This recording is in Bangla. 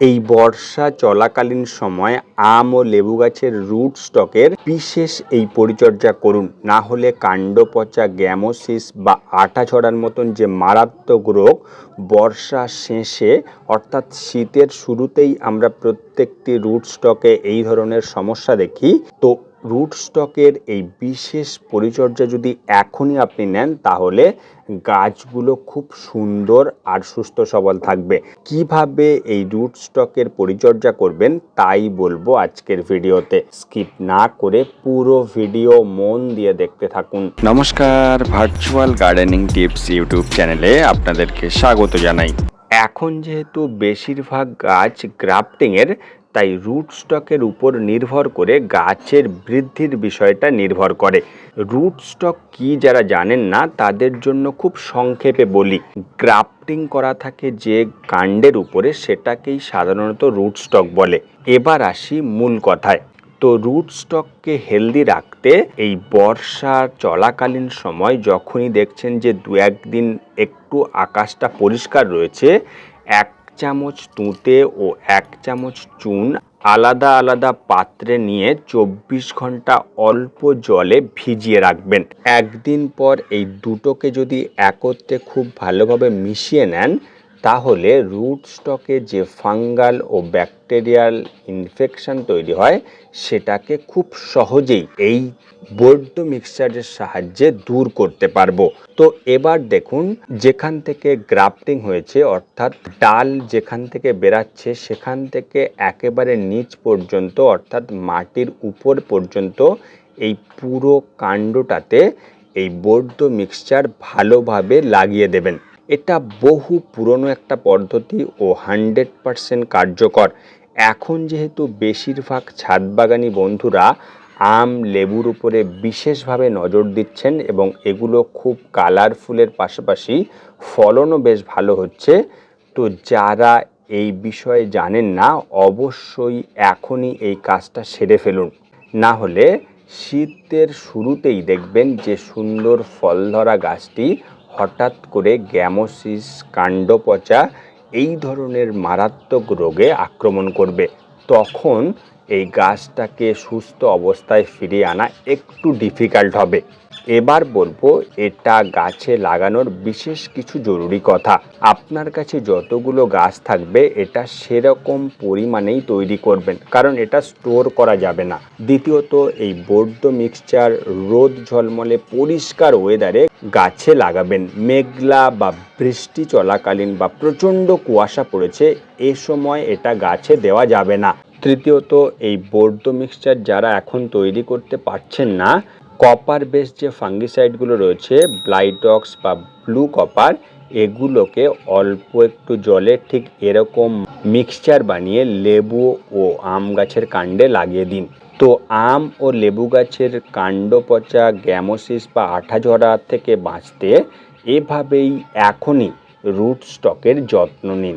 এই বর্ষা চলাকালীন সময় আম ও লেবু গাছের রুট স্টকের বিশেষ এই পরিচর্যা করুন। না হলে কাণ্ড পচা গ্যামোসিস বা আটা ছড়ার মতন যে মারাত্মক রোগ বর্ষা শেষে, অর্থাৎ শীতের শুরুতেই আমরা প্রত্যেকটি রুট স্টকে এই ধরনের সমস্যা দেখি, তো রুট স্টকের এই বিশেষ পরিচর্যা যদি এখনই আপনি নেন তাহলে গাছগুলো খুব সুন্দর আর সুস্থ সবল থাকবে। কীভাবে এই রুট স্টকের পরিচর্যা করবেন তাই বলব আজকের ভিডিওতে। স্কিপ না করে পুরো ভিডিও মন দিয়ে দেখতে থাকুন। নমস্কার ভার্চুয়াল গার্ডেনিং টিপস ইউটিউব চ্যানেলে আপনাদেরকে স্বাগত জানাই। এখন যেহেতু বেশিরভাগ গাছ গ্রাফটিংয়ের তাই রুট স্টকের উপর নির্ভর করে গাছের বৃদ্ধির বিষয়টা নির্ভর করে। রুট স্টক কি যারা জানেন না, তাদের জন্য খুব সংক্ষেপে বলি। গ্রাফটিং করা থাকে যে কাণ্ডের উপরে, সেটাকেই সাধারণত রুট স্টক বলে। এবার আসি মূল কথায়। তো রুট স্টককে হেলদি রাখতে এই বর্ষা চলাকালীন সময় যখনই দেখছেন যে দু একদিন একটু আকাশটা পরিষ্কার রয়েছে, এক চামচ তুঁতে ও এক চামচ চুন আলাদা আলাদা পাত্রে নিয়ে চব্বিশ ঘণ্টা অল্প জলে ভিজিয়ে রাখবেন। একদিন পর এই দুটোকে যদি একত্রে খুব ভালোভাবে মিশিয়ে নেন তাহলে রুট স্টকে যে ফাঙ্গাল ও ব্যাকটেরিয়াল ইনফেকশন তৈরি হয়, সেটাকে খুব সহজেই এই বৈদ্য মিক্সচারের সাহায্যে দূর করতে পারব। তো এবার দেখুন, যেখান থেকে গ্রাফটিং হয়েছে, অর্থাৎ ডাল যেখান থেকে বেরাচ্ছে, সেখান থেকে একেবারে নিচ পর্যন্ত, অর্থাৎ মাটির উপর পর্যন্ত, এই পুরো কাণ্ডটাতে এই বৈদ্য মিক্সচার ভালোভাবে লাগিয়ে দেবেন। এটা বহু পুরনো একটা পদ্ধতি ও হান্ড্রেড পারসেন্ট কার্যকর। এখন যেহেতু বেশিরভাগ ছাদ বাগানি বন্ধুরা আম, লেবুর উপরে বিশেষভাবে নজর দিচ্ছেন এবং এগুলো খুব কালারফুলের পাশাপাশি ফলনও বেশ ভালো হচ্ছে, তো যারা এই বিষয়ে জানেন না, অবশ্যই এখনই এই কাজটা সেরে ফেলুন। না হলে শীতের শুরুতেই দেখবেন যে সুন্দর ফল ধরা গাছটি হঠাৎ করে গ্যামোসিস কাণ্ডপচা এই ধরনের মারাত্মক রোগে আক্রমণ করবে। তখন এই গাছটাকে সুস্থ অবস্থায় ফিরিয়ে আনা একটু ডিফিকাল্ট হবে। এবার বলব, এটা গাছে লাগানোর বিশেষ কিছু জরুরি কথা। আপনার কাছে যতগুলো গাছ থাকবে, এটা সেরকম পরিমাণেই তৈরি করবেন, কারণ এটা স্টোর করা যাবে না। দ্বিতীয়ত, এই বৌদ্ধ মিক্সচার রোদ ঝলমলে পরিষ্কার ওয়েদারে গাছে লাগাবেন। মেঘলা বা বৃষ্টি চলাকালীন বা প্রচণ্ড কুয়াশা পড়েছে, এ সময় এটা গাছে দেওয়া যাবে না। তৃতীয়ত, এই বৌদ্ধ মিক্সচার যারা এখন তৈরি করতে পারছেন না কপার বেস যে ফাঙ্গিসাইডগুলো রয়েছে ব্লাইটক্স বা ব্লু কপার এগুলোকে অল্প একটু জলে ঠিক এরকম মিক্সচার বানিয়ে লেবু ও আম গাছের কাণ্ডে লাগিয়ে দিন। তো আম ও লেবু গাছের কাণ্ড পচা গ্যামোসিস বা আঠা ঝরা থেকে বাঁচতে এভাবেই এখনই রুট স্টকের যত্ন নিন।